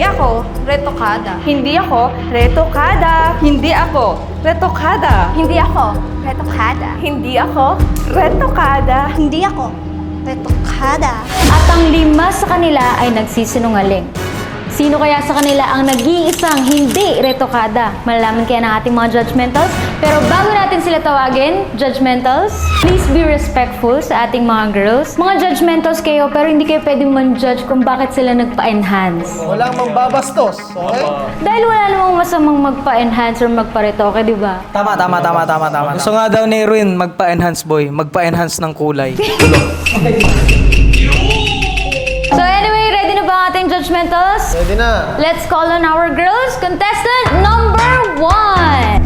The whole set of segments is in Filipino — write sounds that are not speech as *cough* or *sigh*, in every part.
Hindi ako retokada. Hindi ako retokada. Hindi ako retokada. Hindi ako retokada. Hindi ako retokada. Hindi ako retokada. At ang lima sa kanila ay nagsisinungaling. Sino kaya sa kanila ang nag-iisang hindi retokada? Malalaman kaya ng ating mga judgmentals. Pero bago natin sila tawagin, judgmentals, please be respectful sa ating mga girls. Mga judgmentals kayo, pero hindi kayo pwedeng man-judge kung bakit sila nagpa-enhance. Walang mambabastos, okay? Dahil wala namang masamang magpa-enhance or magpa-retoke, di ba? Tama, tama, tama, tama, tama. Gusto nga daw ni Erwin magpa-enhance boy. Magpa-enhance ng kulay. *laughs* ating judgmentals? Pwede na. Let's call on our girls. Contestant number one.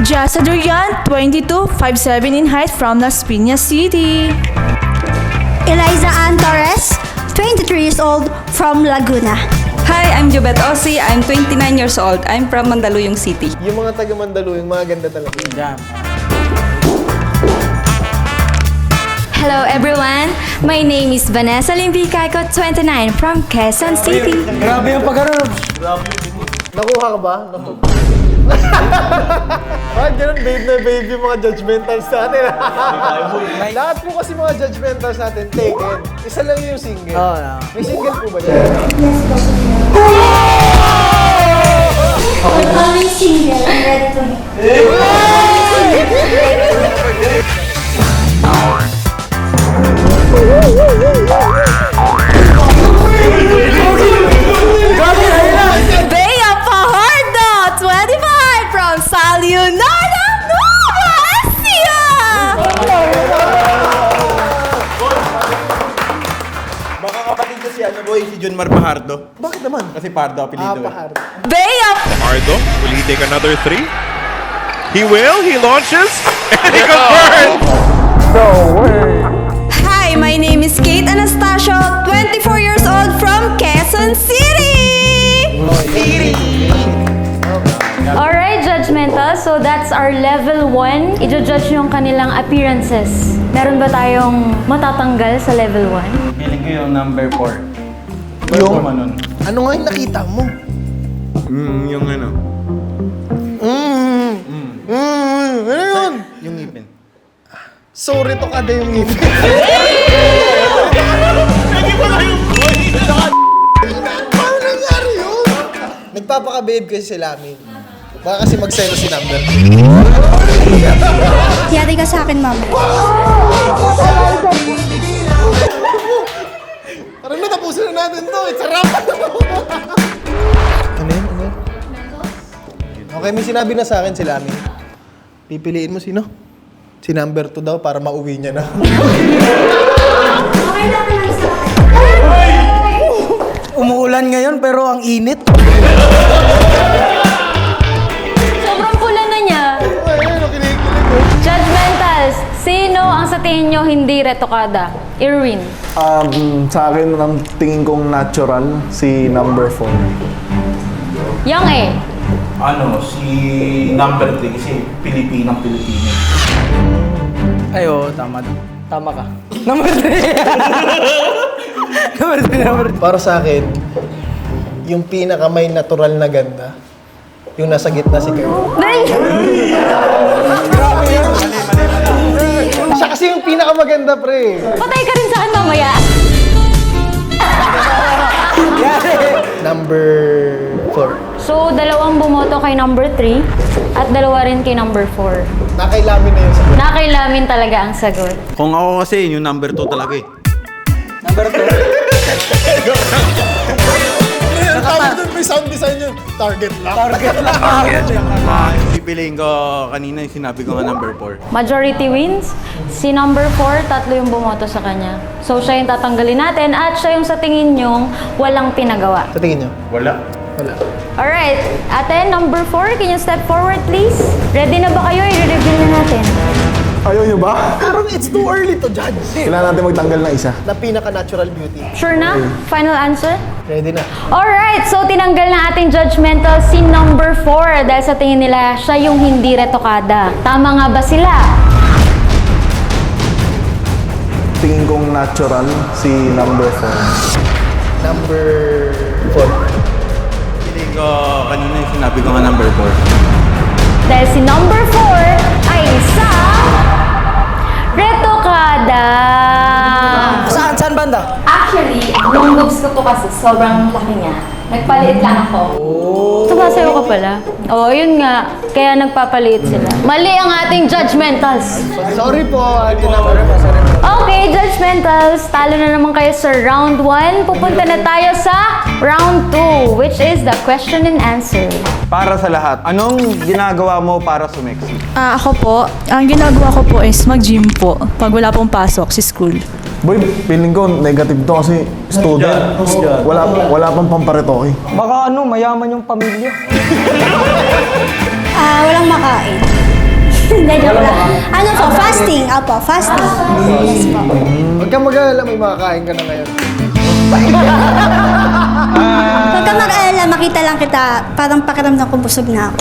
Jasa Durian, 22, 5'7 in height from Las Piñas City. Eliza Ann Torres, 23 years old from Laguna. Hi, I'm Jubet Ossi. I'm 29 years old. I'm from Mandaluyong City. Yung mga taga Mandaluyong, mga ganda talaga. Jam. Hello everyone. My name is Vanessa Limbicayco, 29 from Quezon City. Grabe yung pag-arap. Nakuha ka ba? Naku. *laughs* Bakit ganun babe na babe yung mga judgmentals natin? Lahat po kasi mga judgmentals natin taken. Isa lang yung single. Oo, na. May single po ba dyan? Becoming *laughs* single and ready to Bea Fajardo, 25 from Sal Leonardo, Nueva Ecija. Baka kapatid ko si ano boy, si John Mar Pajardo. Bakit naman? Kasi Pardo Ah, apelido. eh. pahar. Bea Pardo, will he take another three? He will. He launches *laughs* and he converts. Hi, my name is Kate Anastasio, 24 years old from Quezon City. Alright, judgmental. So that's our level 1. I-judge yung kanilang appearances. Meron ba tayong matatanggal sa level 1? Feeling ko yung number 4. Yung? Ano nga yung nakita mo? Mm, yung ano. Sorry to kada yung ngipin. Paano nangyari yun? Nagpapaka-babe kasi sila amin. Baka kasi magselo si number. Yari ka sa akin, mama. Parang natapusin na natin to. It's a wrap. ano yun? Ano yun? Okay, may sinabi na sa akin sila amin. Pipiliin mo sino? Si number 2 daw para mauwi niya na. *laughs* Umuulan ngayon pero ang init. Sobrang pula na niya. Ko. Judgmentals, sino ang sa tingin nyo hindi retokada? Irwin. Um, sa akin, ang tingin kong natural, si number 4. Young A. Ano, si number 3 kasi Pilipinang Pilipino. Ay, oo, tama. Tama ka. *laughs* Number 3. *laughs* number 3, number Para sa akin, yung pinaka may natural na ganda, yung nasa gitna si Kurt. Siya kasi yung pinaka maganda, pre. Patay ka rin sa akin mamaya. Number 4. So, dalawang bumoto kay number 3 at dalawa rin kay number 4. Nakailamin na yun sa Nakailamin talaga ang sagot. Kung ako kasi, yung number 2 talaga eh. Number 2. Ang tawag doon, may sound design yun. Target lock. Target lang. *laughs* Pipiliin ko kanina yung sinabi ko nga number 4. Majority wins. Si number 4, tatlo yung bumoto sa kanya. So, siya yung tatanggalin natin at siya yung sa tingin nyong walang pinagawa. Sa tingin nyo? Wala. Wala. Alright, ate, number 4, can you step forward please? Ready na ba kayo? I-reveal na natin. Ayaw nyo ba? *laughs* Parang it's too early to judge. Kailangan natin magtanggal ng isa. Na pinaka-natural beauty. Sure na? Final answer? Ready na. Alright, so tinanggal na ating judgmental si number 4 dahil sa tingin nila siya yung hindi retokada. Tama nga ba sila? Tingin kong natural, si number 4. Number 4. Ko kanina yung sinabi ko nga number 4. Dahil si number 4 ay isang retokada. Saan? Saan banda? Actually, yung boobs ko po kasi sobrang laki niya. Nagpaliit lang ako. Sumasayaw ka pala. Oo, yun nga. Kaya nagpapaliit sila. Mali ang ating judgmentals. Sorry po, Ate. Sorry po. Okay, judgmentals. Talo na naman kayo sa round 1. Pupunta na tayo sa round 2, which is the question and answer. Para sa lahat, anong ginagawa mo para sumeksi? Ah, ako po, ang ginagawa ko po is mag-gym po pag wala pong pasok si school. Boy, feeling ko negative to kasi student. Wala, wala pang pamparetoke. Baka ano, mayaman yung pamilya. *laughs* Ah, walang makain. *laughs* Hindi, joke lang. Ano po, fasting. Apo, fasting. Yes po. Huwag kang mag-alala, may makakain ka na ngayon. *laughs* Huwag kang mag-alala, makita lang kita. Parang pakiramdam ko busog na ako.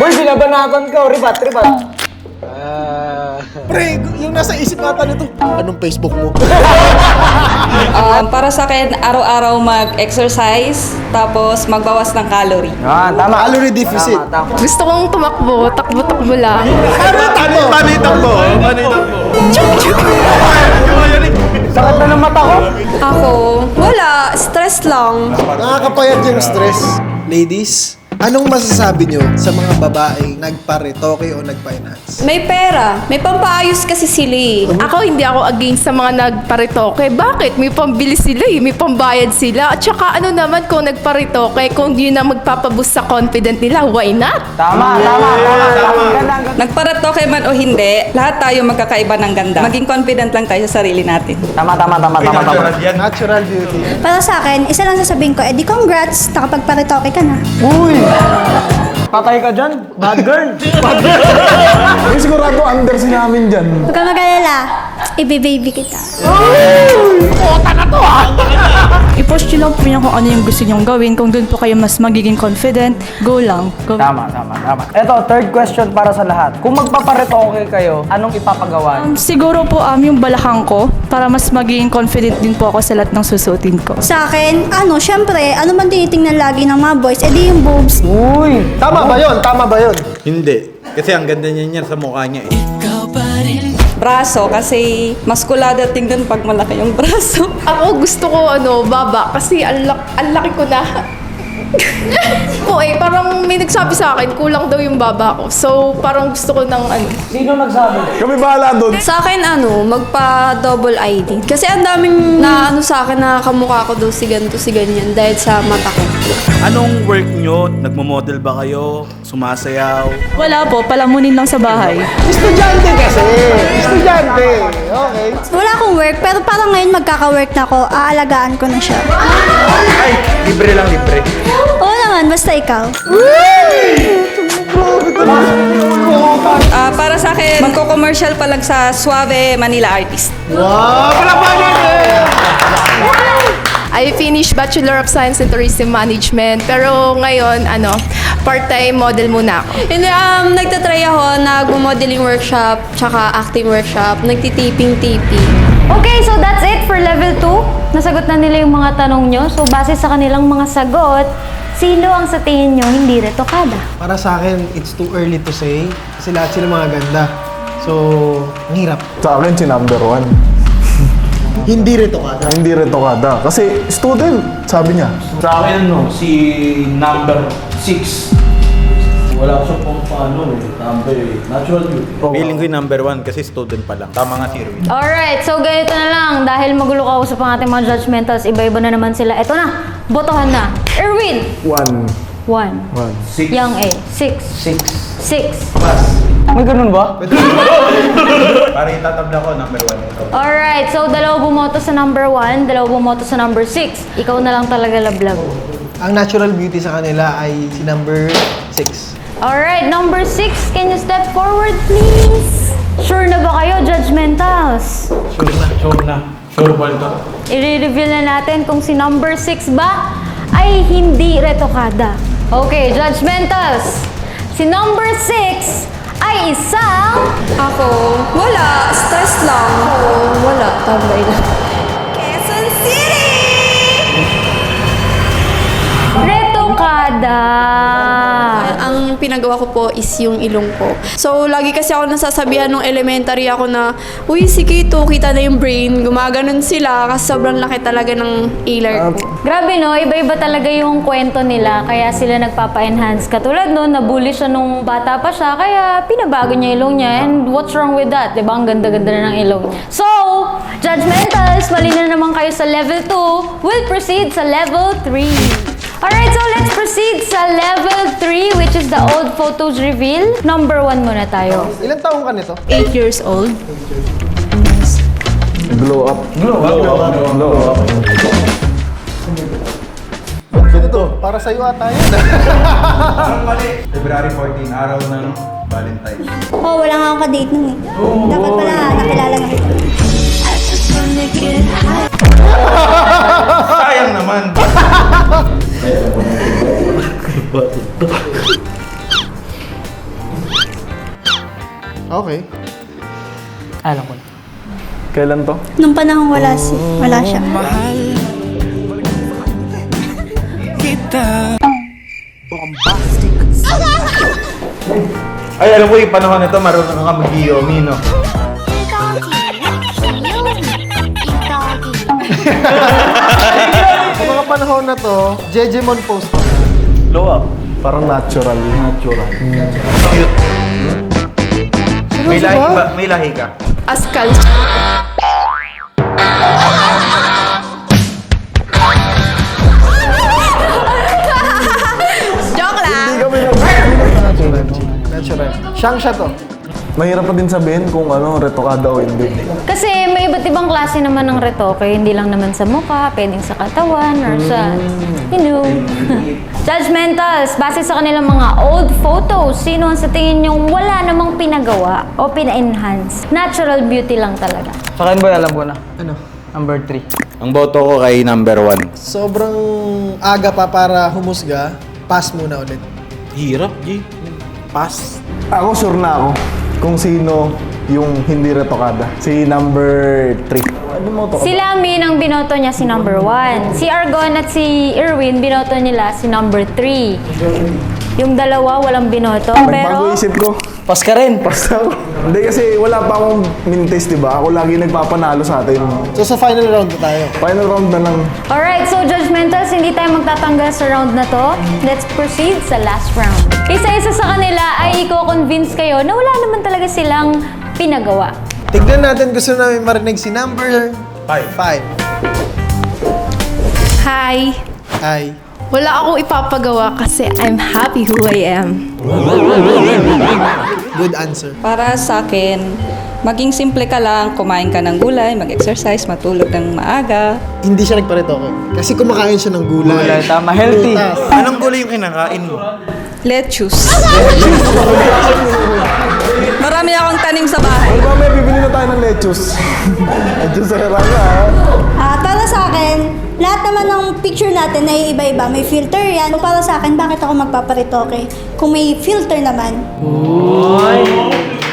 Boy, binabanatan ka. Ribat, ribat. Pre, yung nasa isip ata nito, anong Facebook mo? Um, *laughs* para sa akin, araw-araw mag-exercise, tapos magbawas ng calorie. Ah, tama. Calorie deficit. Tama, tama. Gusto kong tumakbo, takbo-takbo lang. Ano tamo? Paano yung takbo? Paano takbo? Sakit na ng mata ko. Ako, wala, stress lang. Nakakapayat yung stress. Ladies, anong masasabi nyo sa mga babaeng nagpa-retoke o nagpa-enhance? May pera, may pampaayos kasi sila eh. Ako hindi ako against sa mga nagparitoke. Bakit? May pambili sila eh. May pambayad sila. At saka ano naman kung nagparitoke, kung yun ang magpapaboost sa confident nila, why not? Tama, tama, tama. tama. Nagparatoke man o hindi, lahat tayo magkakaiba ng ganda. Maging confident lang tayo sa sarili natin. Tama, tama, tama, tama, tama. Natural yan. Natural beauty. Para sa akin, isa lang sasabihin ko, edi congrats, nakapagparitoke ka na. Uy! Patay ka dyan. Bad girl. Ay, sigurado under si namin dyan. Huwag kang mag-alala, ibe-baby kita. *laughs* I-push nyo lang po niya kung ano yung gusto nyong gawin. Kung doon po kayo mas magiging confident, go lang. Go. Tama, tama, tama. Ito, third question para sa lahat. Kung magpaparetoke kayo, anong ipapagawa? Um, siguro po um, yung balakang ko para mas magiging confident din po ako sa lahat ng susuotin ko. Sa akin, ano, syempre, ano man tinitingnan lagi ng mga boys, edi yung boobs. Uy! Tama ba yun? Tama ba yun? Hindi. Kasi ang ganda niya niyan sa mukha niya eh. Braso, kasi maskulada tingnan pag malaki yung braso. *laughs* Ako gusto ko ano, baba kasi ang, ang laki ko na. *laughs* po eh, parang may nagsabi sa akin, kulang daw yung baba ko. So, parang gusto ko ng ano. Sino nagsabi? Kami bahala doon. Sa akin, ano, magpa-double ID. Kasi ang daming na ano sa akin na kamukha ko daw si ganito, si ganyan dahil sa mata ko. Anong work nyo? Nagmo-model ba kayo? Sumasayaw? Wala po, palamunin lang sa bahay. Estudyante kasi. Estudyante. Okay. Wala akong work, pero parang ngayon magkaka-work na ako, aalagaan ko na siya. Ay, libre lang, libre. Oo naman, basta ikaw. Ah, para sa akin, magko-commercial pa lang sa Suave Manila Artist. Wow! Palakpakan eh! I finished Bachelor of Science in Tourism Management. Pero ngayon, ano, part-time model muna ako. Hindi, um, nagtatry ako, nag-modeling workshop, tsaka acting workshop, nagtitiping-tiping. Okay, so that's it for level 2. Nasagot na nila yung mga tanong nyo. So, base sa kanilang mga sagot, sino ang sa tingin nyo hindi retokada? Para sa akin, it's too early to say. Kasi lahat sila mga ganda. So, ang hirap. Sa akin, si number one. Hindi rito ka. Hindi retokada. Kasi student, sabi niya. Sa akin ano, si number 6. Wala ko siya kung paano eh. Number eh. Natural beauty. Feeling ko yung number 1 kasi student pa lang. Tama nga si Erwin. Alright, so ganito na lang. Dahil magulo ka sa ating mga judgmentals, iba-iba na naman sila. Ito na, botohan na. Erwin, One. 1. One. Young A, 6. Six. 6. May ganun ba? Para itatabla ko, number 1 ito. Alright, so dalawa bumoto sa number 1, dalawa bumoto sa number 6. Ikaw na lang talaga lablab. Ang natural beauty sa kanila ay si number 6. Alright, number 6, can you step forward please? Sure na ba kayo, judgmentals? Sure na, sure na. Sure ba ito? I-reveal na natin kung si number 6 ba ay hindi retokada. Okay, judgmentals. Si number 6 ay isang... Ako, wala. Stress lang. Ako, wala. Tambay na. Quezon City! Retokada! Ang pinagawa ko po is yung ilong ko. So, lagi kasi ako nasasabihan nung elementary ako na, Uy, si Kito, kita na yung brain. Gumaganon sila kasi sobrang laki talaga ng ilar ko. Ah, Grabe no, iba-iba talaga yung kwento nila kaya sila nagpapa-enhance. Katulad no, nabully siya nung bata pa siya kaya pinabago niya ilong niya and what's wrong with that? Diba? Ang ganda-ganda na ng ilong niya. So, judgmentals, mali na naman kayo sa level 2. We'll proceed sa level 3. Alright, so let's proceed sa level 3 which is the old photos reveal. Number 1 muna tayo. Ilan taong ka nito? 8 years old. Glow up. Glow up. Glow up. Ganito, para sa'yo ata yun. February 14, araw ng Valentine's. Oh, wala nga akong ka-date nun eh. Dapat pala nakilala na kita. Sayang naman! okay. Alam ko na. Kailan to? Nung panahon wala, si, wala siya. Ay, alam ko yung panahon na ito, marunong ka mag-iyomi, no? Sa mga panahon na to, Jejemon post. Glow up. Parang natural. Natural. Cute. May lahi, ba? may lahi ka? Askal. Siyang siya to. Mahirap pa din sabihin kung ano, retokada o hindi. Kasi may iba't ibang klase naman ng retoke. Hindi lang naman sa mukha, pwedeng sa katawan, or sa, you know. *laughs* Judgmentals, base sa kanilang mga old photos, sino ang sa tingin niyong wala namang pinagawa o pina-enhance? Natural beauty lang talaga. Sa akin boy, alam ko na. Ano? Number 3. Ang boto ko kay number 1. Sobrang aga pa para humusga. Pass muna ulit. Hirap, G. Pass. Ako sure na ako kung sino yung hindi retokada. Si number 3. Ano mo to? Si Lamin ang binoto niya si number 1. Si Argon at si Irwin binoto nila si number 3. Yung dalawa walang binoto. Nagbago Pero isip ko. Pas ka rin. Basta ako. Hindi kasi wala pa akong mintes, di ba? Ako lagi nagpapanalo sa atin. So sa final round na tayo. Final round na lang. Alright, so judgmentals, hindi tayo magtatanggal sa round na to. Let's proceed sa last round. Isa-isa sa kanila ay i-convince kayo na wala naman talaga silang pinagawa. Tignan natin gusto namin marinig si number 5. Hi. Hi. Wala akong ipapagawa kasi I'm happy who I am. Good answer. Para sa akin, maging simple ka lang, kumain ka ng gulay, mag-exercise, matulog ng maaga. Hindi siya nagparetoke. Kasi kumakain siya ng gulay. Gulay, tama. Healthy. Prutas. Anong gulay yung kinakain mo? Lettuce. Marami akong tanim sa bahay. Ay, mamaya bibili na tayo ng lettuce. *laughs* lettuce sa haranga, ha? Para sa akin, lahat naman ng picture natin ay iba-iba. May filter yan. So, para sa akin, bakit ako magpaparitoke? Kung may filter naman.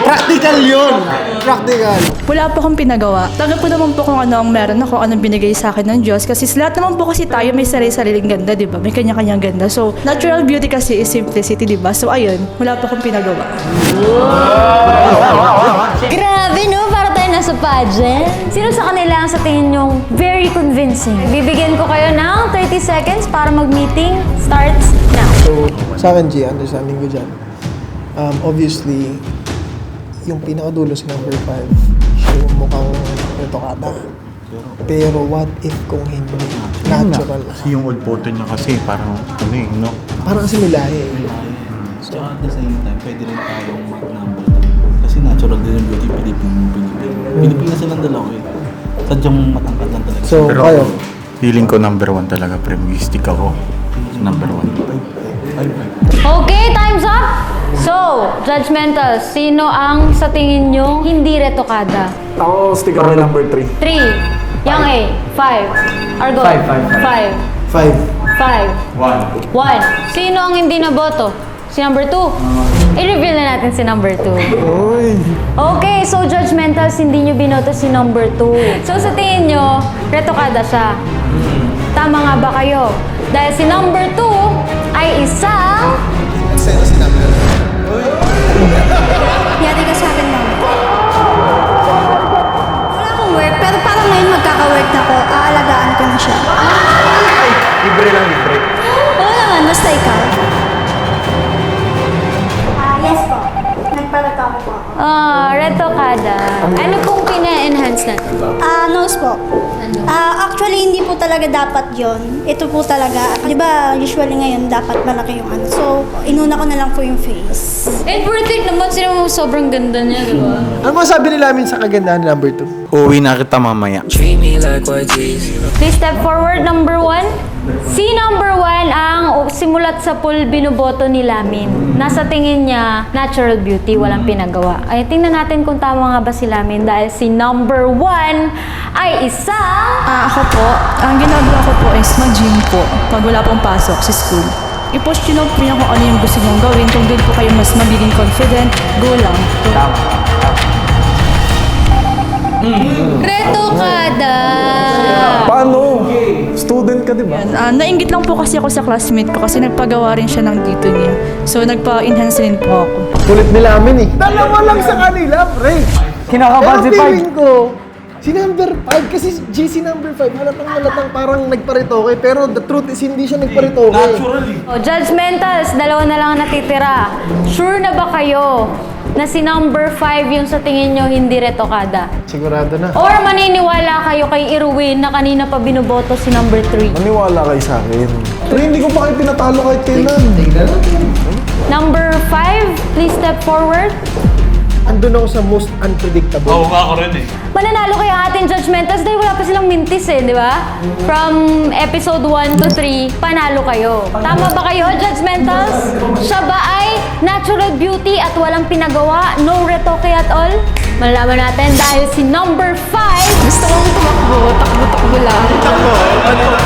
Practical yun! Practical. Wala po akong pinagawa. Tanggap ko naman po kung ano ang meron ako, anong binigay sa akin ng Diyos. Kasi lahat naman po kasi tayo may sarili-sariling ganda, di ba? May kanya-kanyang ganda. So, natural beauty kasi is simplicity, di ba? So, ayun, wala po akong pinagawa. Grabe no, pageant. Sino sa kanila ang sa tingin nyong very convincing? Bibigyan ko kayo ng 30 seconds para mag-meeting starts now. So, sa akin, G, understanding ko dyan. Um, obviously, yung pinakadulo si number 5, siya yung mukhang retokada. Pero what if kung hindi natural? Kasi yung old photo niya kasi parang ano eh, no? Parang kasi may lahi eh. So at the same time, pwede rin tayong Kasi natural din yung beauty, Pilipino, Pilipino. Pilipino silang dalawa eh. Sadyang matangkad lang talaga. So, Pero kayo, feeling ko number 1 talaga, premistic ako. Number 1. Okay, time's up! So, judgmental, sino ang sa tingin nyo hindi retokada? Ako, stick ako kay number 3. 3. Yang A. 5. Argo. Five, five, five. 5. 5. 5. 1. Sino ang hindi naboto? Si number 2. I-reveal na natin si number 2. Uy! Okay, so judgmentals, hindi nyo binoto si number 2. So sa tingin nyo, retokada siya. Tama nga ba kayo? Dahil si number 2 ay isang dapat yon. Ito po talaga. Di ba, usually ngayon, dapat malaki yung ano. So, inuna ko na lang po yung face. And worth it naman, sila mo sobrang ganda niya, di ba? Ano masabi nila amin sa kagandahan number 2? Uwi na kita mamaya. Please step forward, number one. Si number one ang simulat sa pool binoboto ni Lamin. Nasa tingin niya, natural beauty, walang pinagawa. Ay, tingnan natin kung tama nga ba si Lamin dahil si number one ay isang... Ah, ako po, ang ginagawa ko po is mag-gym po pag wala pong pasok sa school. I-post nyo lang po niya kung ano yung gusto nyong gawin. Kung doon po kayo mas magiging confident, go lang. Retokada! Paano? Student ka, di ba? Ah, nainggit lang po kasi ako sa classmate ko kasi nagpagawa rin siya ng dito niya. So, nagpa-enhance rin po ako. Kulit nila amin eh. Dalawa lang sa kanila, pre. Kinakabahan si Pero Pag. feeling ko, si number 5, kasi JC number 5, halatang halatang parang nagparitoke, pero the truth is hindi siya nagparitoke. Naturally. O, judgmentals, dalawa na lang ang natitira. Sure na ba kayo na si number 5 yung sa tingin nyo hindi retokada? Sigurado na. Or maniniwala kayo kay Irwin na kanina pa binoboto si number 3? Maniwala kayo sa akin. Pero hindi ko pa kayo pinatalo kahit kailan. Number 5, please step forward. Andun ako sa most unpredictable. Oo nga ako rin eh. Mananalo kayo ang ating judgmentals dahil wala pa silang mintis eh, di ba? From episode 1 to 3, panalo kayo. Tama ba kayo, judgmentals? Siya ba ay natural beauty at walang pinagawa? No retoke at all? Malalaman natin dahil si number 5 Gusto kong tumakbo, takbo-takbo lang. ay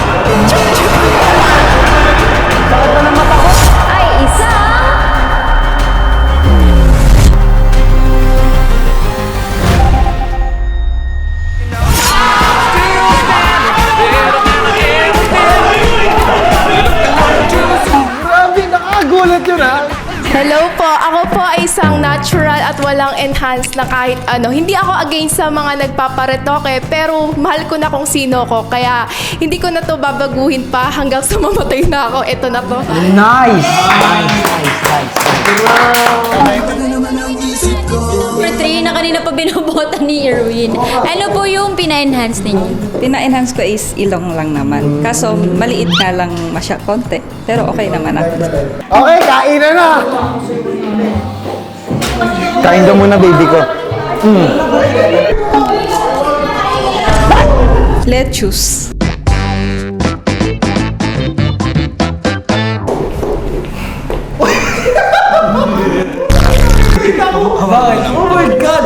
walang enhanced na kahit ano. Hindi ako against sa mga nagpaparetoke, pero mahal ko na kung sino ko. Kaya hindi ko na to babaguhin pa hanggang sa mamatay na ako. Ito na to. Nice! Nice, nice, nice. Number 3 na kanina pa binobota ni Irwin. Ano po yung pina-enhance ninyo? Pina-enhance ko is ilong lang naman. Kaso maliit nga lang masya konti. Pero okay naman ako. Okay, kain na na. Kain ka muna, baby ko. Lettuce. Oh my God!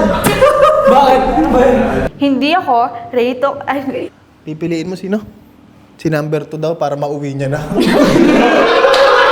Bakit? Hindi ako, reto, ay, Pipiliin mo sino? Si number 2 daw para mauwi niya na. *laughs*